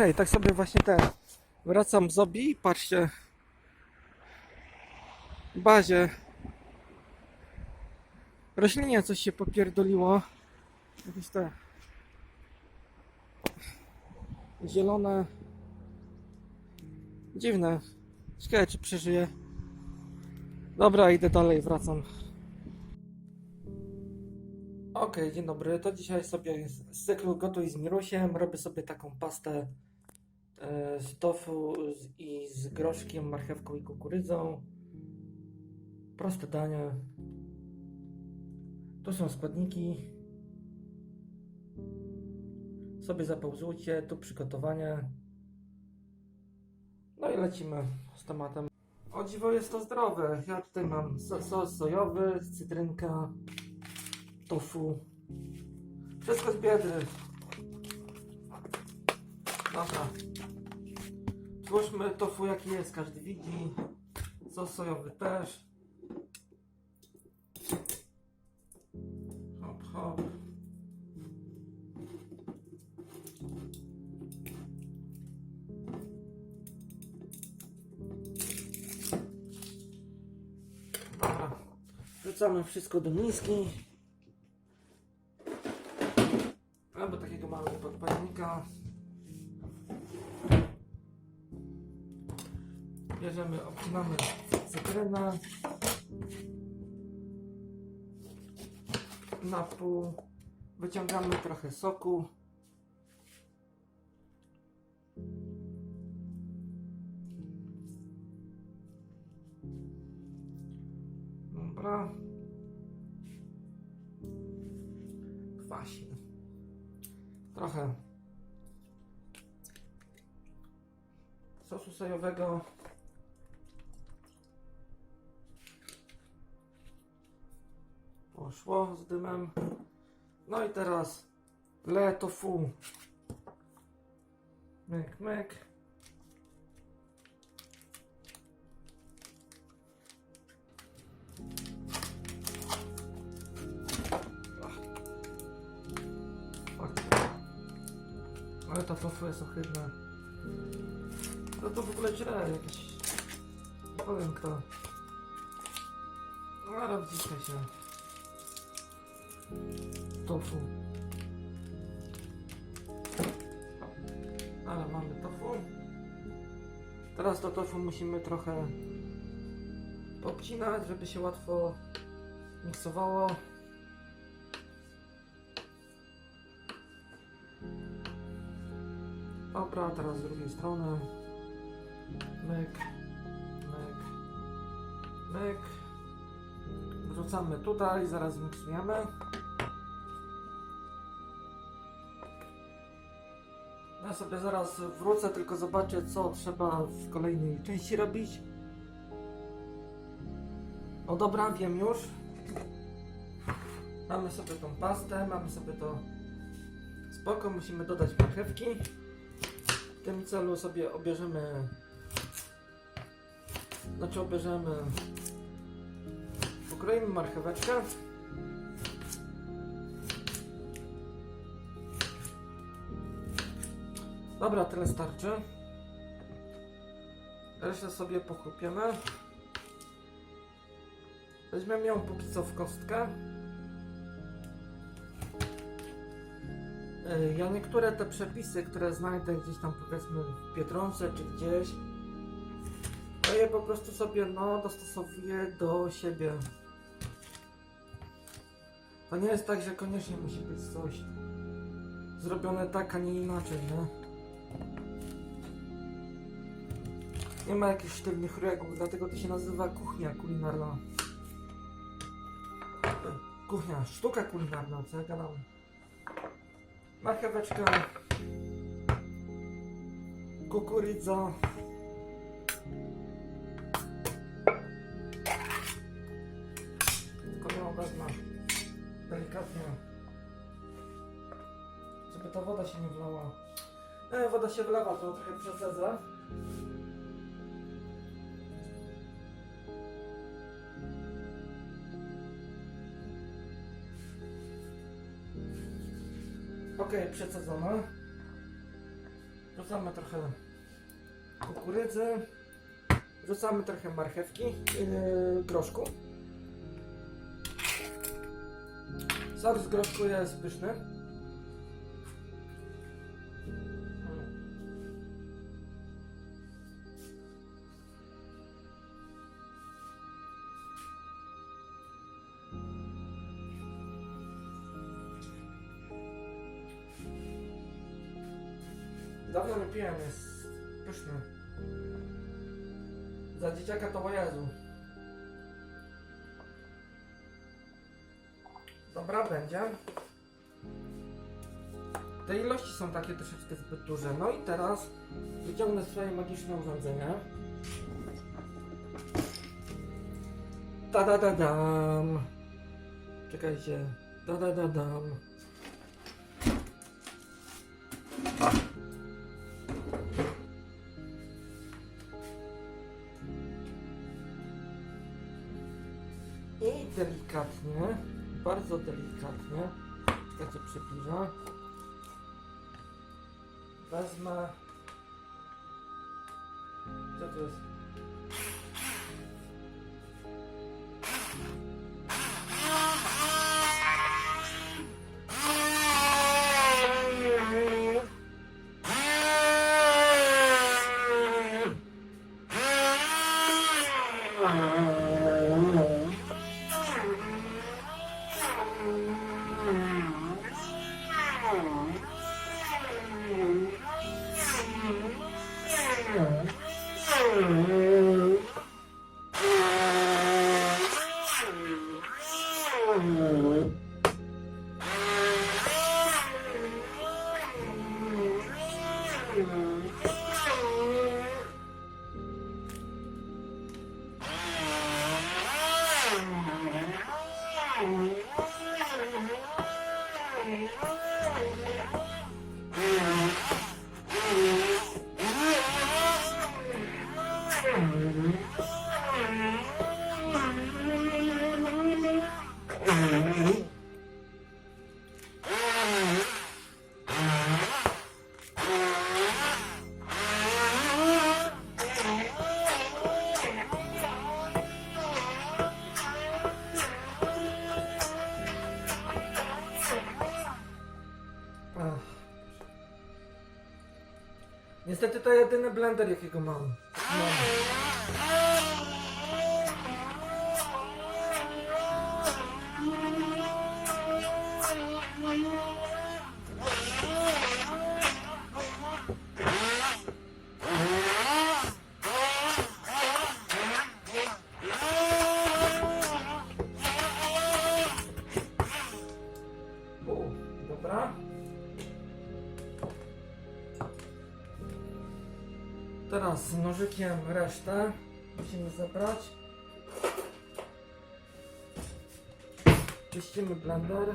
Okej, tak sobie właśnie ten. Wracam z obi. Patrzcie. W bazie. Roślinie coś się popierdoliło. Jakieś te. Zielone. Dziwne. Ciekawe czy przeżyje. Dobra, idę dalej, wracam. Okej, dzień dobry. To dzisiaj sobie z cyklu Gotuj z Mirusiem robię sobie taką pastę z tofu i z groszkiem, marchewką i kukurydzą. Proste danie. Tu są składniki. Sobie zapauzujcie, tu przygotowanie. No i lecimy z tematem. O dziwo jest to zdrowe. Ja tutaj mam so- sos sojowy, cytrynka, tofu. Wszystko z biedy. Dobra. Złóżmy tofu jaki jest, każdy widzi. Sos sojowy też. Hop, hop. Wrzucamy wszystko do miski. Albo takiego małego podpalnika. Bierzemy, obcinamy cytrynę. Na pół. Wyciągamy trochę soku. Dobra. Kwaśny. Trochę sosu sojowego. Poszło z dymem. No i teraz le tofu. Myk, myk. Ale to tofu jest ohydne. No to w ogóle źle jakieś. Nie powiem kto. No wciskaj się. Tofu. Ale mamy tofu. Teraz to tofu musimy trochę obcinać, żeby się łatwo miksowało. Dobra, teraz z drugiej strony. Myk, myk, myk. Wrzucamy tutaj, zaraz miksujemy. Ja sobie zaraz wrócę, tylko zobaczę co trzeba w kolejnej części robić. O dobra, wiem już. Mamy sobie tą pastę, mamy sobie to spoko, musimy dodać marchewki. W tym celu sobie obierzemy znaczy obierzemy pokroimy marcheweczkę dobra, tyle starczy resztę sobie pochrupiemy weźmiemy ją póki co w kostkę Y, Ja niektóre te przepisy, które znajdę gdzieś tam powiedzmy w Biedronce czy gdzieś, to je po prostu sobie no dostosowuję do siebie. To nie jest tak, że koniecznie musi być coś zrobione tak, a nie inaczej, nie? Nie ma jakichś sztywnych reguł, dlatego to się nazywa kuchnia kulinarna. Kuchnia, sztuka kulinarna, co ja gadam. Marcheweczka. Kukurydza. Tylko ją wezmę delikatnie. Żeby ta woda się nie wlała. E, woda się wlewa, to trochę przesadzę. Ok, przesadzone. Wrzucamy trochę kukurydzy. Wrzucamy trochę marchewki, yy, groszku. Sos z groszku jest pyszny. Dawno nie piłem, jest pyszny. Za dzieciaka to o Jezu. Dobra, będzie. Te ilości są takie troszeczkę zbyt duże. No i teraz wyciągnę swoje magiczne urządzenie. Ta da da dam. Czekajcie. Da da da dam. Bardzo delikatnie, czekajcie, przybliżę. Wezmę. Co to jest? người Niestety to jedyny blender jakiego mam. mam. Z nożykiem resztę musimy zebrać. Czyścimy blender.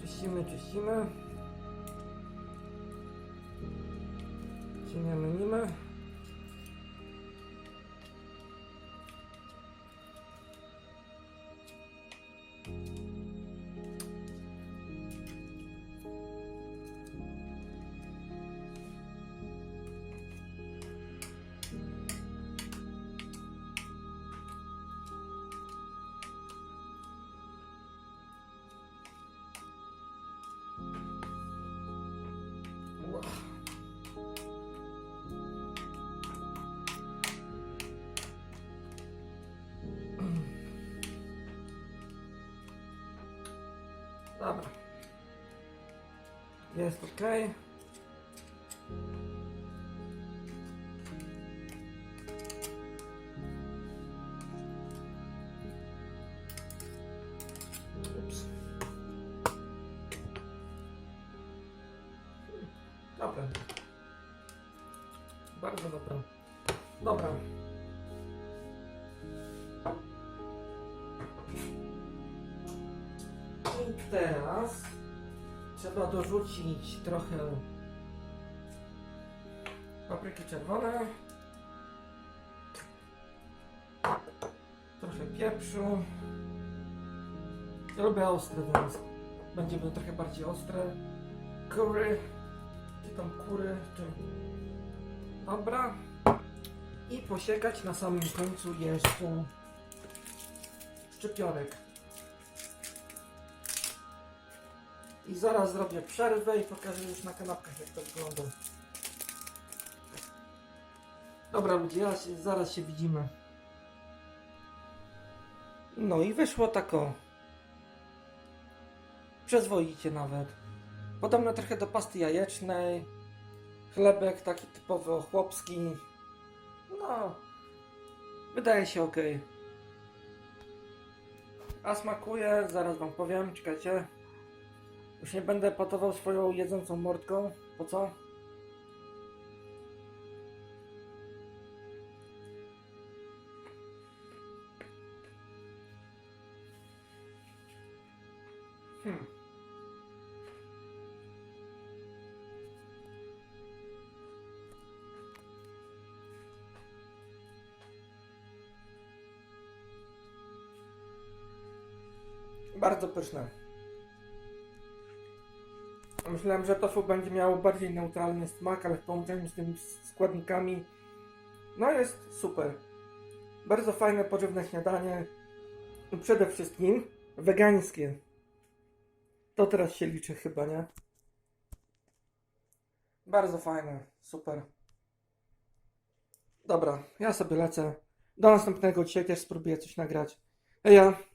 Czyścimy, czyścimy. Cieniemy, nimy. Dobra. Jest ok. Ups. Dobra. Bardzo dobra. Dobra. Teraz trzeba dorzucić trochę papryki czerwonej, trochę pieprzu. Ja lubię ostre, więc Będzie będą trochę bardziej ostre. Kury, czy tam kury, czy... Dobra. I posiekać na samym końcu jeszcze szczypiorek. I zaraz zrobię przerwę i pokażę już na kanapkach jak to wygląda. Dobra ludzie, ja się, zaraz się widzimy. No i wyszło tako. Przyzwoicie nawet. Podobne trochę do pasty jajecznej. Chlebek taki typowo chłopski. No, wydaje się ok. A smakuje, zaraz wam powiem, czekajcie. Już nie będę patował swoją jedzącą mordką. Po co? Hmm. Bardzo pyszne. Myślałem, że tofu będzie miało bardziej neutralny smak, ale w połączeniu z tymi składnikami no jest super. Bardzo fajne, pożywne śniadanie. Przede wszystkim wegańskie. To teraz się liczy chyba, nie? Bardzo fajne, super. Dobra, ja sobie lecę. Do następnego. Dzisiaj też spróbuję coś nagrać. Ej, ja.